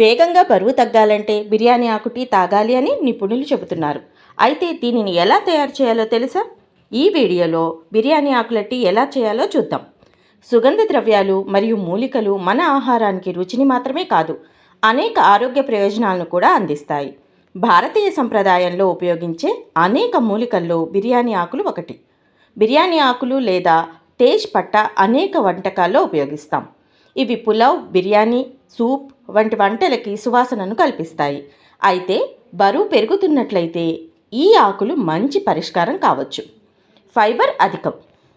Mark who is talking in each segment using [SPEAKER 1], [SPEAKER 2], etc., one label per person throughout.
[SPEAKER 1] వేగంగా బరువు తగ్గాలంటే బిర్యానీ ఆకు టీ తాగాలి అని నిపుణులు చెబుతున్నారు. అయితే దీనిని ఎలా తయారు చేయాలో తెలుసా? ఈ వీడియోలో బిర్యానీ ఆకుల టీ ఎలా చేయాలో చూద్దాం. సుగంధ ద్రవ్యాలు మరియు మూలికలు మన ఆహారానికి రుచిని మాత్రమే కాదు అనేక ఆరోగ్య ప్రయోజనాలను కూడా అందిస్తాయి. భారతీయ సంప్రదాయంలో ఉపయోగించే అనేక మూలికల్లో బిర్యానీ ఆకులు ఒకటి. బిర్యానీ ఆకులు లేదా తేజ్ పట్ట అనేక వంటకాల్లో ఉపయోగిస్తాం. ఇవి పులావ్ బిర్యానీ సూప్ వంటి వంటలకి సువాసనను కల్పిస్తాయి. అయితే బరువు పెరుగుతున్నట్లయితే ఈ ఆకులు మంచి పరిష్కారం కావచ్చు. ఫైబర్ అధికం.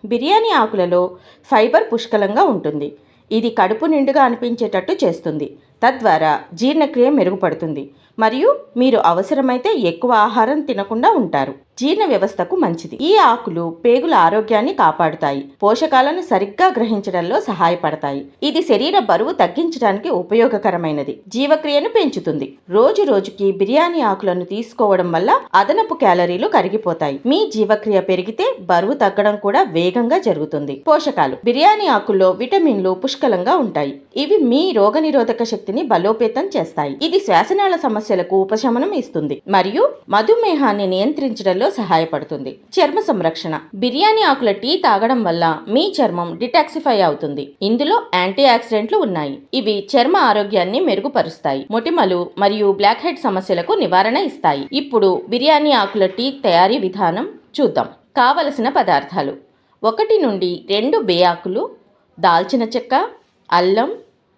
[SPEAKER 1] బిర్యానీ ఆకులలో ఫైబర్ పుష్కలంగా ఉంటుంది. ఇది కడుపు నిండుగా అనిపించేటట్టు చేస్తుంది. తద్వారా జీర్ణక్రియ మెరుగుపడుతుంది. మరియు మీరు అవసరమైతే ఎక్కువ ఆహారం తినకుండా ఉంటారు. జీర్ణ వ్యవస్థకు మంచిది. ఈ ఆకులు పేగుల ఆరోగ్యాన్ని కాపాడుతాయి. పోషకాలను సరిగ్గా గ్రహించడంలో సహాయపడతాయి. ఇది శరీర బరువు తగ్గించడానికి ఉపయోగకరమైనది. జీవక్రియను పెంచుతుంది. రోజు రోజుకి బిర్యానీ ఆకులను తీసుకోవడం వల్ల అదనపు క్యాలరీలు కరిగిపోతాయి. మీ జీవక్రియ పెరిగితే బరువు తగ్గడం కూడా వేగంగా జరుగుతుంది. పోషకాలు. బిర్యానీ ఆకుల్లో విటమిన్లు పుష్కలంగా ఉంటాయి. ఇవి మీ రోగనిరోధక శక్తి శక్తిని బలోపేతం చేస్తాయి. ఇది శ్వాసనాళ సమస్యలకు ఉపశమనం ఇస్తుంది మరియు మధుమేహాన్ని నియంత్రించడంలో సహాయపడుతుంది. చర్మ సంరక్షణ. బిర్యానీ ఆకుల టీ తాగడం వల్ల మీ చర్మం డిటాక్సిఫై అవుతుంది. ఇందులో యాంటీ ఆక్సిడెంట్లు ఉన్నాయి. ఇవి చర్మ ఆరోగ్యాన్ని మెరుగుపరుస్తాయి. మొటిమలు మరియు బ్లాక్ హెడ్ సమస్యలకు నివారణ ఇస్తాయి. ఇప్పుడు బిర్యానీ ఆకుల టీ తయారీ విధానం చూద్దాం. కావలసిన పదార్థాలు. ఒకటి నుండి రెండు బే ఆకులు దాల్చిన చెక్క అల్లం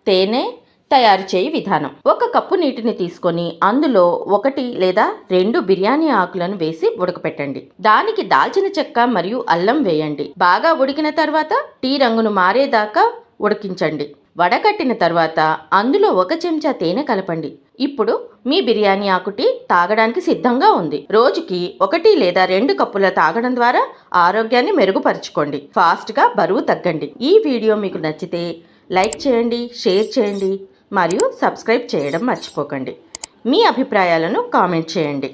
[SPEAKER 1] తేనె తయారు చేయి విధానం. ఒక కప్పు నీటిని తీసుకొని అందులో ఒకటి లేదా రెండు బిర్యానీ ఆకులను వేసి ఉడకపెట్టండి. దానికి దాల్చిన చెక్క మరియు అల్లం వేయండి. బాగా ఉడికిన తర్వాత టీ రంగును మారేదాకా ఉడికించండి. వడకట్టిన తర్వాత అందులో ఒక చెంచా తేనె కలపండి. ఇప్పుడు మీ బిర్యానీ ఆకు టీ తాగడానికి సిద్ధంగా ఉంది. రోజుకి ఒకటి లేదా రెండు కప్పుల తాగడం ద్వారా ఆరోగ్యాన్ని మెరుగుపరుచుకోండి. ఫాస్ట్గా బరువు తగ్గండి. ఈ వీడియో మీకు నచ్చితే లైక్ చేయండి షేర్ చేయండి. మరియు సబ్స్క్రైబ్ చేయడం మర్చిపోకండి. మీ అభిప్రాయాలను కామెంట్ చేయండి.